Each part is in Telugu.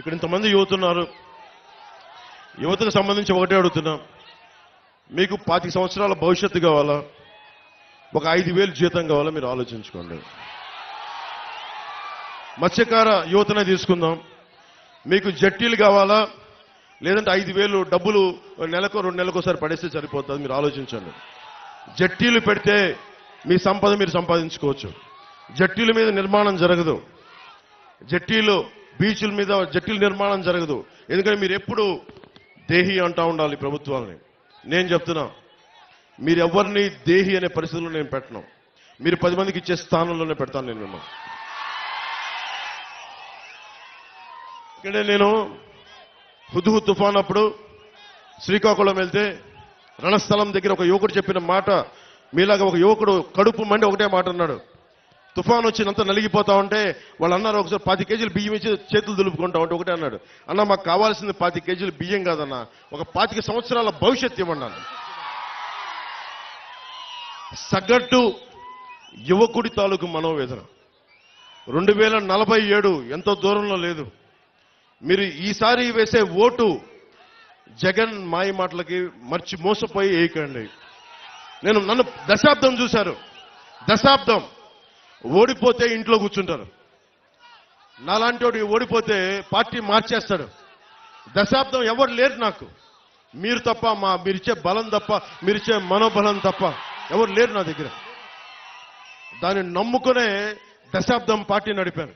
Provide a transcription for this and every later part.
ఇక్కడ ఇంతమంది యువత ఉన్నారు యువతకు సంబంధించి ఒకటే అడుగుతున్నాం. మీకు పాతిక సంవత్సరాల భవిష్యత్తు కావాలా? ఒక ఐదు వేలు జీతం కావాలా? మీరు ఆలోచించుకోండి. మత్స్యకార యువతనే తీసుకుందాం. మీకు జట్టీలు కావాలా? లేదంటే ఐదు వేలు డబ్బులు నెలకు రెండు నెలలకు ఒకసారి పడేస్తే సరిపోతుంది. మీరు ఆలోచించండి. జట్టీలు పెడితే మీ సంపద మీరు సంపాదించుకోవచ్చు. జట్టీల మీద నిర్మాణం జరగదు. జట్టీలు బీచ్ల మీద జట్టుల నిర్మాణం జరగదు. ఎందుకంటే మీరు ఎప్పుడు దేహి అంటా ఉండాలి ప్రభుత్వాలని. నేను చెప్తున్నా మీరు ఎవరిని దేహి అనే పరిస్థితుల్లో నేను పెట్టను. మీరు పది మందికి ఇచ్చే స్థానంలోనే పెడతాను నేను మిమ్మల్ని. ఇక్కడే నేను హుదుహు తుఫాన్ అప్పుడు శ్రీకాకుళం వెళ్తే రణస్థలం దగ్గర ఒక యువకుడు చెప్పిన మాట మీలాగా ఒక యువకుడు కడుపు మండి ఒకటే మాట అన్నాడు. తుఫాన్ వచ్చినంత నలిగిపోతా ఉంటే వాళ్ళు అన్నారు ఒకసారి పాతి కేజీలు బియ్యం ఇచ్చి చేతులు దులుపుకుంటా ఉంటే ఒకటే అన్నాడు. అన్న మాకు కావాల్సింది పాతి కేజీలు బియ్యం కాదన్న. ఒక పాతిక సంవత్సరాల భవిష్యత్తు ఇవ్వన్నాను సగటు యువకుడి తాలూకు మనోవేదన. రెండు వేల నలభై ఏడు ఎంతో దూరంలో లేదు. మీరు ఈసారి వేసే ఓటు జగన్ మాయ మాటలకి మర్చి మోసపోయి వేయకండి నేను నన్ను దశాబ్దం చూశారు. దశాబ్దం. ఓడిపోతే ఇంట్లో కూర్చుంటారు. నాలాంటి వాడు ఓడిపోతే పార్టీ మార్చేస్తాడు. దశాబ్దం ఎవరు లేరు నాకు. మీరు తప్ప మా మీరిచ్చే బలం తప్ప మీరిచ్చే మనోబలం తప్ప ఎవరు లేరు నా దగ్గర. దాన్ని నమ్ముకునే దశాబ్దం పార్టీ నడిపాను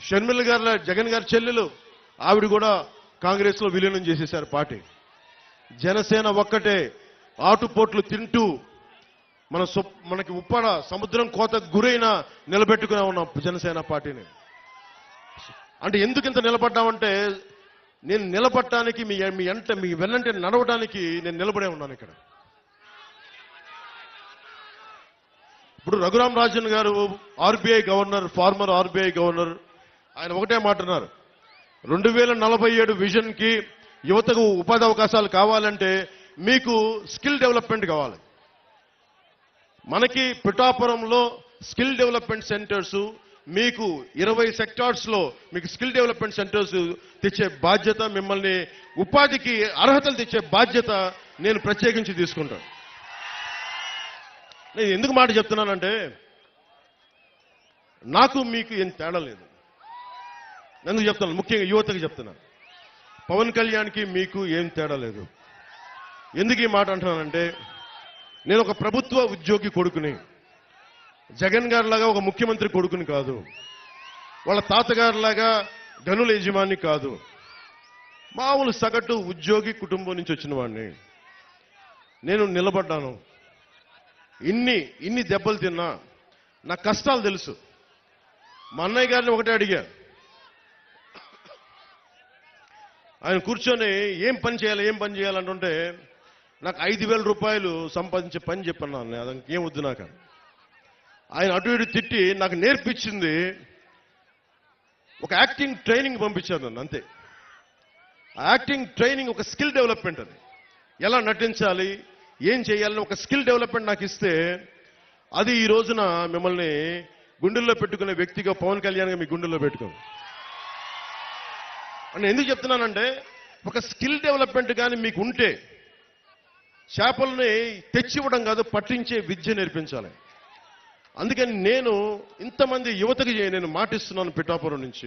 షర్మిల గారు జగన్ గారి చెల్లెలు ఆవిడ కూడా కాంగ్రెస్లో విలీనం చేసేశారు పార్టీ. జనసేన ఒక్కటే ఆటుపోట్లు తింటూ మన సొప్- మనకి ఉప్పాడ సముద్రం కోత గురైన నిలబెట్టుకునే ఉన్నాం జనసేన పార్టీని. అంటే ఎందుకు ఇంత నిలబడ్డామంటే నేను నిలబడటానికి మీ మీ ఎంట మీ వెన్నంటే నడవడానికి నేను నిలబడే ఉన్నాను ఇక్కడ. ఇప్పుడు Raghuram Rajan garu RBI governor former RBI governor ఆయన ఒకటే మాట్లాడారు రెండు వేల నలభై ఏడు విజన్కి యువతకు ఉపాధి అవకాశాలు కావాలంటే మీకు స్కిల్ డెవలప్మెంట్ కావాలి. మనకి పిఠాపురంలో స్కిల్ డెవలప్మెంట్ సెంటర్స్ మీకు ఇరవై సెక్టార్స్లో మీకు స్కిల్ డెవలప్మెంట్ సెంటర్స్ తెచ్చే బాధ్యత మిమ్మల్ని ఉపాధికి అర్హతలు తెచ్చే బాధ్యత నేను ప్రత్యేకించి తీసుకుంటాను. నేను ఎందుకు మాట చెప్తున్నానంటే నాకు మీకు ఏం తేడా లేదు. ఎందుకు చెప్తున్నాను? ముఖ్యంగా యువతకు చెప్తున్నాను. పవన్ కళ్యాణ్కి మీకు ఏం తేడా లేదు. ఎందుకు ఈ మాట అంటున్నానంటే నేను ఒక ప్రభుత్వ ఉద్యోగి కొడుకుని. జగన్ గారిలాగా ఒక ముఖ్యమంత్రి కొడుకుని కాదు. వాళ్ళ తాతగారిలాగా గనుల యజమాని కాదు. మామూలు సగటు ఉద్యోగి కుటుంబం నుంచి వచ్చిన వాడిని. నేను నిలబడ్డాను. ఇన్ని ఇన్ని దెబ్బలు తిన్నా నా కష్టాలు తెలుసు. మా అన్నయ్య గారిని ఒకటే అడిగా. ఆయన కూర్చొని ఏం పని చేయాలి ఏం పని చేయాలంటుంటే నాకు ఐదు వేల రూపాయలు సంపాదించే పని చెప్పన్నాను నేను ఏం వద్దు నాకు. ఆయన అటు ఇటు తిట్టి నాకు నేర్పించింది ఒక యాక్టింగ్ ట్రైనింగ్ పంపించారు నన్ను అంతే. ఆ యాక్టింగ్ ట్రైనింగ్ ఒక స్కిల్ డెవలప్మెంట్ అది. ఎలా నటించాలి ఏం చేయాలని ఒక స్కిల్ డెవలప్మెంట్ నాకు ఇస్తే అది ఈ రోజున మిమ్మల్ని గుండెల్లో పెట్టుకునే వ్యక్తిగా పవన్ కళ్యాణ్గా మీ గుండెల్లో పెట్టుకో నేను ఎందుకు చెప్తున్నానంటే ఒక స్కిల్ డెవలప్మెంట్ కానీ మీకు ఉంటే చేపల్ని తెచ్చివ్వడం కాదు పట్టించే విద్య నేర్పించాలి. అందుకని నేను ఇంతమంది యువతకి నేను మాటిస్తున్నాను పిఠాపురం నుంచి.